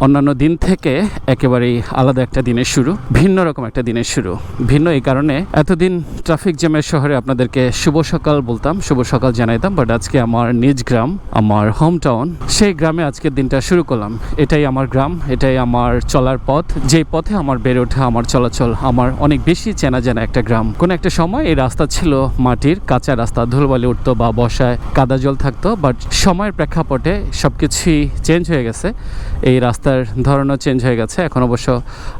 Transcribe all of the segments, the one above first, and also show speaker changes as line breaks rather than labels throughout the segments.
অন্যান্য দিন থেকে একেবারেই আলাদা একটা দিনের শুরু, ভিন্ন রকম একটা দিনের শুরু। ভিন্ন এই কারণে এতদিন ট্রাফিক জ্যামের শহরে আপনাদেরকে শুভ সকাল বলতাম, শুভ সকাল জানাইতাম বাট আজকে আমার নিজ গ্রাম, আমার হোম টাউন সেই গ্রামে আজকের দিনটা শুরু করলাম। এটাই আমার গ্রাম, এটাই আমার চলার পথ। যেই পথে আমার বেড়ে ওঠা, আমার চলাচল, আমার অনেক বেশি চেনা জানা একটা গ্রাম। কোন একটা সময় এই রাস্তা ছিল মাটির, কাঁচা রাস্তা, ধুলবালি উঠতো বা বসায় কাদা জল থাকতো বাট সময়ের প্রেক্ষাপটে সবকিছুই চেঞ্জ হয়ে গেছে। এই রাস্তার ধরনও চেঞ্জ হয়ে গেছে। এখন অবশ্য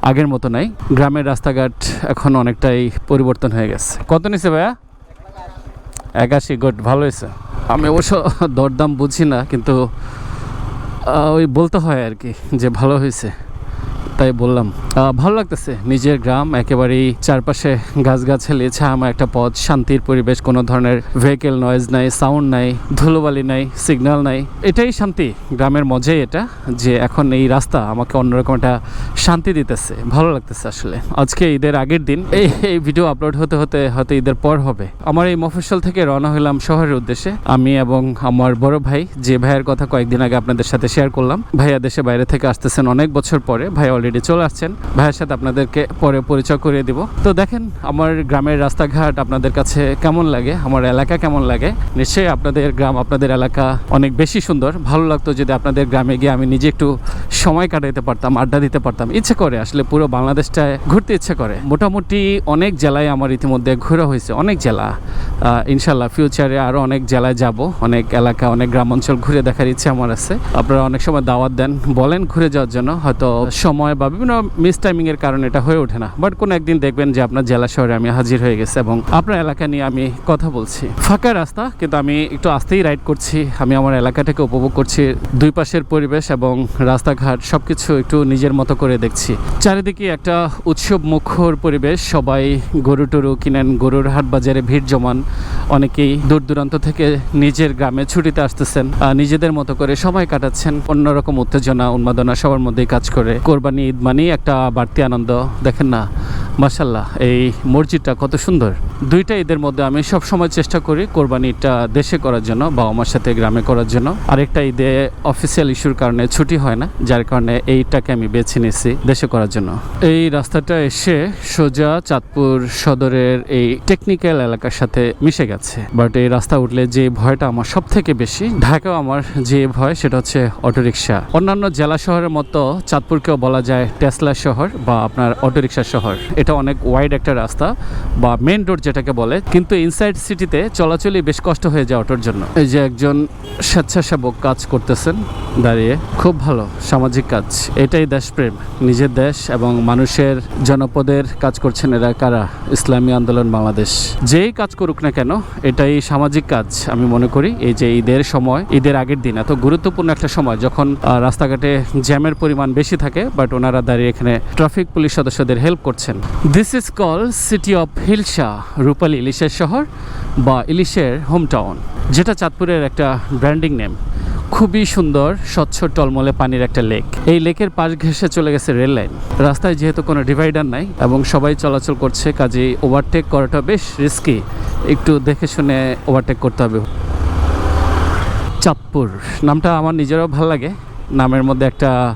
আগের মতো নাই। গ্রামের রাস্তাঘাট এখন অনেকটাই পরিবর্তন হয়ে গেছে। কত নিছে ভাইয়া? একাশি গুড ভালো হয়েছে। আমি অবশ্য দরদাম বুঝি না, কিন্তু ওই বলতে হয় আর কি যে ভালো হয়েছে। তাই বললাম। ভালো লাগতেছে। নিজের গ্রাম একেবারেই চারপাশে গাছ গাছগাছালি, ছায়াময় একটা পথ, শান্তির পরিবেশ, কোনো ধরনের ভেহিকেল নয়েজ নাই সাউন্ড নাই, ধুলোবালি নাই সিগন্যাল নাই। এটাই শান্তি। গ্রামের মজাই এটা যে এখন এই রাস্তা আমাকে অন্যরকম একটা শান্তি দিতেছে। ভালো লাগতেছে আসলে। আজকে ঈদের আগের দিন এই এই ভিডিও আপলোড হতে হতে, হয়তো ঈদের পর হবে। আমার এই মফস্বল থেকে রওনা হলাম শহরের উদ্দেশ্যে। আমি এবং আমার বড় ভাই, যে ভাইয়ের কথা কয়েকদিন আগে আপনাদের সাথে শেয়ার করলাম, ভাইয়া দেশে বাইরে থেকে আসতেছেন অনেক বছর পরে। ভাই অলরেডি চলে আসছেন। ভাইয়ের সাথে আপনাদেরকে পরে পরিচয় করিয়ে দিব। তো দেখেন, আমার গ্রামের রাস্তাঘাট আপনাদের কাছে কেমন লাগে? আমার এলাকা কেমন লাগে? নিশ্চয়ই আপনাদের গ্রাম, আপনাদের এলাকা অনেক বেশি সুন্দর। ভালো লাগতো যদি আপনাদের গ্রামে গিয়ে আমি নিজে একটু সময় কাটাইতে পারতাম, আড্ডা দিতে পারতাম। ইচ্ছে করে, আসলে পুরো বাংলাদেশটায় ঘুরতে ইচ্ছে করে। মোটামুটি অনেক জেলায় আমার ইতিমধ্যে ঘোরা হয়েছে। অনেক জেলা। ইনশাল্লাহ ফিউচারে আরও অনেক জেলায় যাব। অনেক এলাকা, অনেক গ্রাম অঞ্চল ঘুরে দেখার ইচ্ছে আমার আছে। আপনারা অনেক সময় দাওয়াত দেন, বলেন ঘুরে যাওয়ার জন্য। হয়তো সময় বা বিভিন্ন মিস টাইমিং এর কারণে এটা হয়ে ওঠে না। বাট কোনো একদিন দেখবেন যে আপনার জেলা শহরে আমি হাজির হয়ে গেছি এবং আপনার এলাকা নিয়ে আমি কথা বলছি। ফাঁকা রাস্তা, কিন্তু আমি একটু আসতেই রাইড করছি। আমি আমার এলাকাটাকে উপভোগ করছি। দুই পাশের পরিবেশ এবং রাস্তাঘাট সবকিছু একটু নিজের মতো করে দেখছি। চারিদিকে একটা উৎসব মুখর পরিবেশ। সবাই গরু টরু কিনেন, গরুর হাট বাজারে ভিড় জমান। অনেকেই দূর দূরান্ত থেকে নিজের গ্রামে ছুটিতে আসতেছেন নিজেদের মতো করে সময় কাটাচ্ছেন, অন্যরকম উত্তেজনা, উন্মাদনা, সবার মধ্যেই কাজ করে। কোরবানি, ঈদ মানেই একটা বাড়তি আনন্দ, দেখেন না? মাসাল্লাহ এই মসজিদটা কত সুন্দর। দুইটা ঈদের মধ্যে আমি সব সময় চেষ্টা করি কোরবানিটা দেশে করার জন্য, বাবা মার সাথে গ্রামে করার জন্য। আরেকটা ঈদে অফিসিয়াল ইস্যুর কারণে ছুটি হয় না, যার কারণে এইটাকে আমি বেছে নিয়েছি দেশে করার জন্য। এই রাস্তাটা এসে সোজা চাঁদপুর সদরের এই টেকনিক্যাল এলাকার সাথে মিশে গেছে। বাট এই রাস্তা উঠলে যে ভয়টা আমার সব থেকে বেশি, ঢাকাও আমার যে ভয় সেটা হচ্ছে অটোরিকশা। অন্যান্য জেলা শহরের মতো চাঁদপুরকেও বলা যায় টেসলা শহর বা আপনার অটোরিকশা শহর। এটা অনেক ওয়াইড একটা রাস্তা বা মেন রোড যেটাকে বলে, কিন্তু ইনসাইড সিটিতে চলাচলই বেশ কষ্ট হয়ে যায় অটোর জন্য। এই যে একজন স্বেচ্ছাসেবক কাজ করতেছেন দাঁড়িয়ে, খুব ভালো, সামাজিক কাজ। এটাই দেশপ্রেম। নিজের দেশ এবং মানুষের জনপদের কাজ করছেন এরা কারা? ইসলামী আন্দোলন বাংলাদেশ। যেই কাজ করুক না কেন, এটাই সামাজিক কাজ, আমি মনে করি। এই যে ঈদের সময়, ঈদের আগের দিন, এত গুরুত্বপূর্ণ একটা সময়, যখন রাস্তাঘাটে জ্যামের পরিমাণ বেশি থাকে বাট ওনারা দাঁড়িয়ে এখানে ট্রাফিক পুলিশ সদস্যদের হেল্প করছেন। This is call city of hilsa রূপালী ইলিশের শহর বা ইলিশের হোম টাউন যেটা চাঁদপুরের একটা ব্র্যান্ডিং নেম। খুবই সুন্দর, স্বচ্ছ টলমলে পানির একটা লেক। এই লেকের পাশ ঘেঁষে চলে গেছে রেল লাইন। রাস্তায় যেহেতু কোনো ডিভাইডার নাই এবং সবাই চলাচল করছে, কাজেই ওভারটেক করাটা বেশ রিস্কি। একটু দেখে শুনে ওভারটেক করতে হবে। চাঁদপুর, নামটা আমার নিজেরও ভালো লাগে। নামের মধ্যে একটা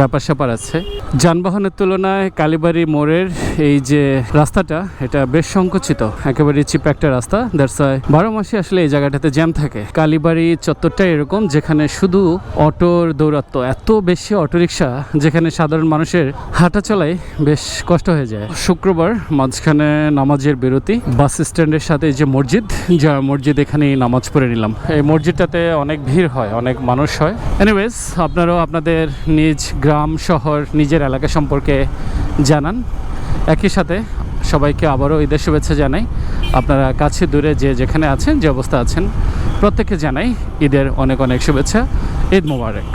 ব্যাপার স্যাপার আছে। যানবাহনের তুলনায় কালীবাড়ি মোড়ের এই যে রাস্তাটা, এটা বেশ সংকুচিত। একেবারে চিপ একটা রাস্তা। দ্যাটস বারো মাসে আসলে এই জায়গাটাতে জ্যাম থাকে। কালীবাড়ি চত্বরটা এরকম, যেখানে শুধু অটোর দৌরাত্ম, এত বেশি অটোরিকশা, যেখানে সাধারণ মানুষের হাঁটা চলাই বেশ কষ্ট হয়ে যায়। শুক্রবার মাঝখানে নামাজের বিরতি, বাস স্ট্যান্ডের সাথে যে মসজিদ, যা মসজিদ এখানেই নামাজ পড়ে নিলাম। এই মসজিদটাতে অনেক ভিড় হয়, অনেক মানুষ হয়। এনিওয়েজ আপনারাও আপনাদের নিজ গ্রাম, শহর, নিজের এলাকা সম্পর্কে জানান। একই সাথে সবাইকে আবারও ঈদের শুভেচ্ছা জানাই। আপনারা কাছে দূরে যে যেখানে আছেন, যে অবস্থা আছেন, প্রত্যেককে জানাই ঈদের অনেক অনেক শুভেচ্ছা। ঈদ মোবারক।